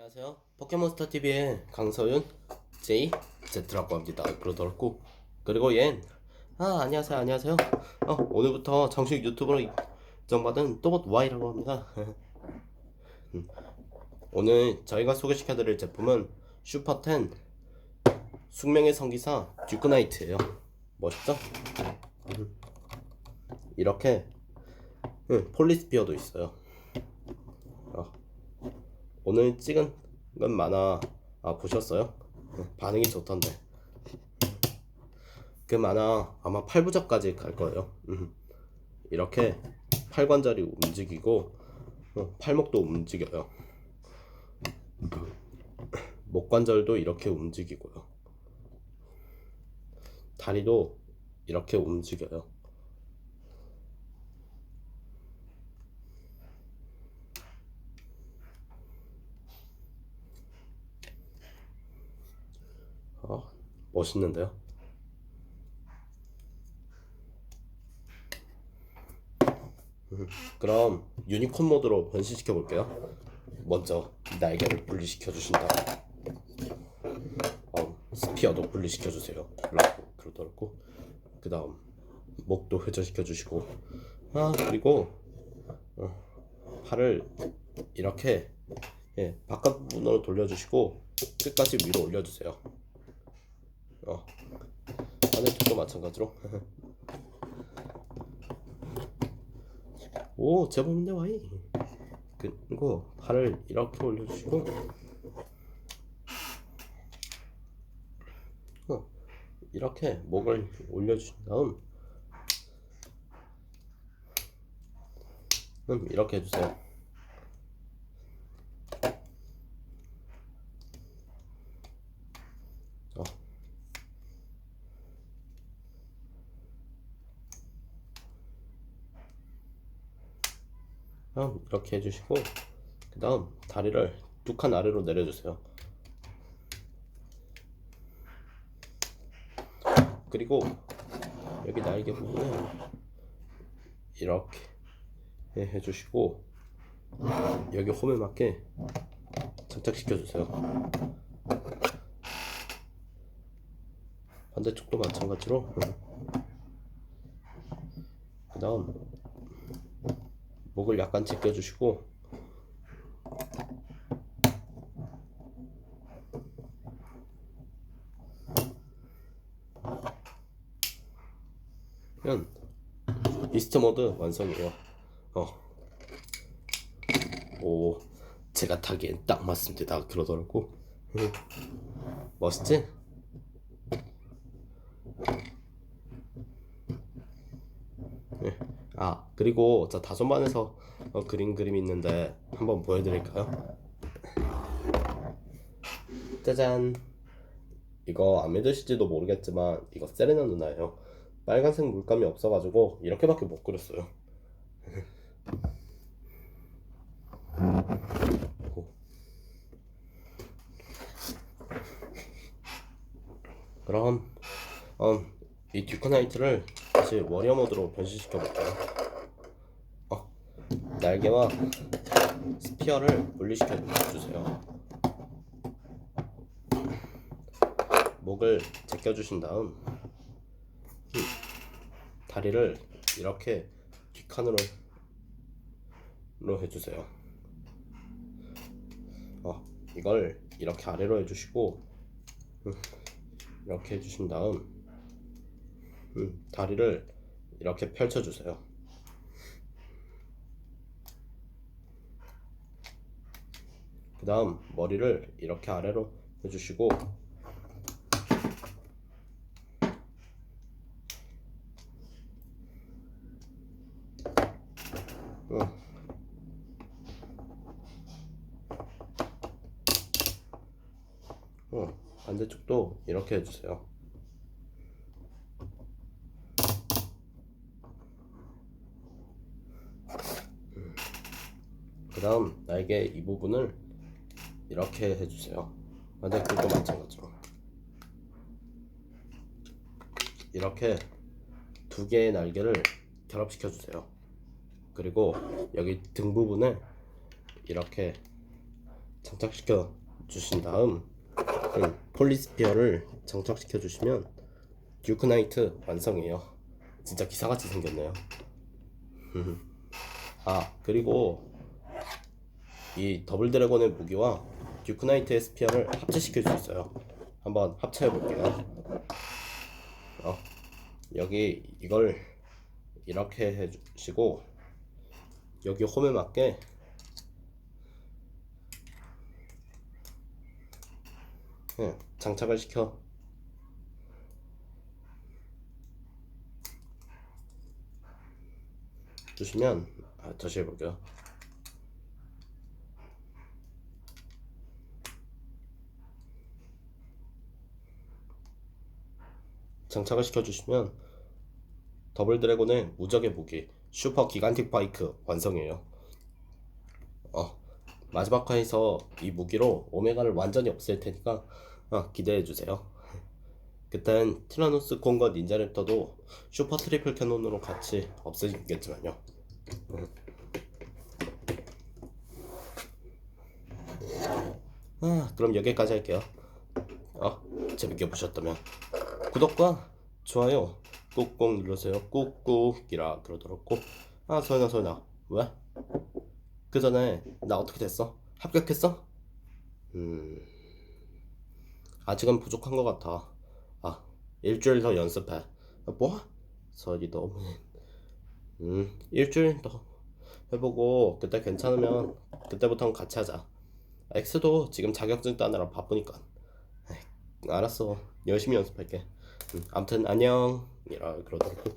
안녕하세요. 포켓몬스터 TV의 강서윤 J Z라고 합니다. 그러더라고. 그리고 얜 아, 안녕하세요. 안녕하세요. 어, 오늘부터 정식 유튜버로 인정받은 또봇 Y라고 합니다. 음, 오늘 저희가 소개시켜드릴 제품은 슈퍼10 숙명의 성기사 듀크나이트예요. 멋있죠? 음, 이렇게 음, 폴리스피어도 있어요. 어. 오늘 찍은 건 만화 아 보셨어요? 응, 반응이 좋던데 그 만화 아마 8부작까지 갈 거예요 음. 이렇게 팔관절이 움직이고 어, 팔목도 움직여요 목관절도 이렇게 움직이고요 다리도 이렇게 움직여요 어, 멋있는데요? 음, 그럼 유니콘 모드로 변신시켜 볼게요. 먼저 날개를 분리시켜 주신다. 어, 스피어도 분리시켜 주세요. 라고 그러더라고. 그 다음 목도 회전시켜 주시고, 아 그리고 어, 팔을 이렇게 예, 바깥 부분으로 돌려주시고 끝까지 위로 올려주세요. 어. 반대쪽도 마찬가지로. 오, 제법인데 와이. 그리고 팔을 이렇게 올려주시고, 어, 이렇게 목을 올려주신 다음, 음, 이렇게 해주세요. 어. 다음 이렇게 해주시고 그 다음 다리를 두 칸 아래로 내려주세요. 그리고 여기 날개 부분에 이렇게 해- 해주시고 여기 홈에 맞게 장착시켜 주세요. 반대쪽도 마찬가지로. 그 다음 목을 약간 제껴주시고 그냥 비스트 모드 완성이에요. 어. 오, 제가 타기엔 딱 맞습니다. 그러더라고. 응. 멋있지? 네. 아 그리고 저 다솜반에서 어, 그린 그림 있는데 한번 보여드릴까요? 짜잔 이거 안 믿으실지도 모르겠지만 이거 세레나 누나예요 빨간색 물감이 없어가지고 이렇게밖에 못 그렸어요 오. 그럼 음, 이 듀크나이트를 다시 워리어 모드로 변신시켜 볼게요. 어, 날개와 스피어를 분리시켜 주세요. 목을 제껴 주신 다음 음, 다리를 이렇게 뒷칸으로 로 해주세요. 어, 이걸 이렇게 아래로 해주시고 음, 이렇게 해주신 다음 음, 다리를 이렇게 펼쳐주세요. 그 다음 머리를 이렇게 아래로 해주시고 어. 어, 반대쪽도 이렇게 해주세요. 그 다음 날개 이 부분을 이렇게 해주세요 반대쪽도 마찬가지로 이렇게 두 개의 날개를 결합시켜 주세요 그리고 여기 등 부분에 이렇게 장착시켜 주신 다음 음, 폴리스피어를 장착시켜 주시면 듀크나이트 완성이에요. 진짜 기사같이 생겼네요. 아 그리고 이 더블 드래곤의 무기와 듀크나이트의 스피어를 합체시킬 수 있어요. 한번 합체해 볼게요. 어, 여기 이걸 이렇게 해주시고 여기 홈에 맞게 네, 장착을 시켜 주시면 아, 다시 해볼게요. 장착을 시켜주시면 더블 드래곤의 무적의 무기 슈퍼 기간틱 바이크 완성이에요. 어, 마지막 화에서 이 무기로 오메가를 완전히 없앨 테니까 어, 기대해 주세요. 그땐 티라노스 콩과 닌자 랩터도 슈퍼 트리플 캐논으로 같이 없애지겠지만요. 아, 그럼 여기까지 할게요. 어, 재밌게 보셨다면 구독과 좋아요 꾹꾹 눌러주세요. 꾹꾹이라 그러더라고. 아, 소연아, 소연아. 왜? 그 전에 나 어떻게 됐어? 합격했어? 음, 아직은 부족한 것 같아. 아, 일주일 더 연습해. 아, 뭐? 서연이 너무. 음, 일주일 더 해보고 그때 괜찮으면 그때부터는 같이 하자. 엑스도 지금 자격증 따느라 바쁘니까. 알았어. 열심히 연습할게. 음, 아무튼 안녕. 이라 그러더라고.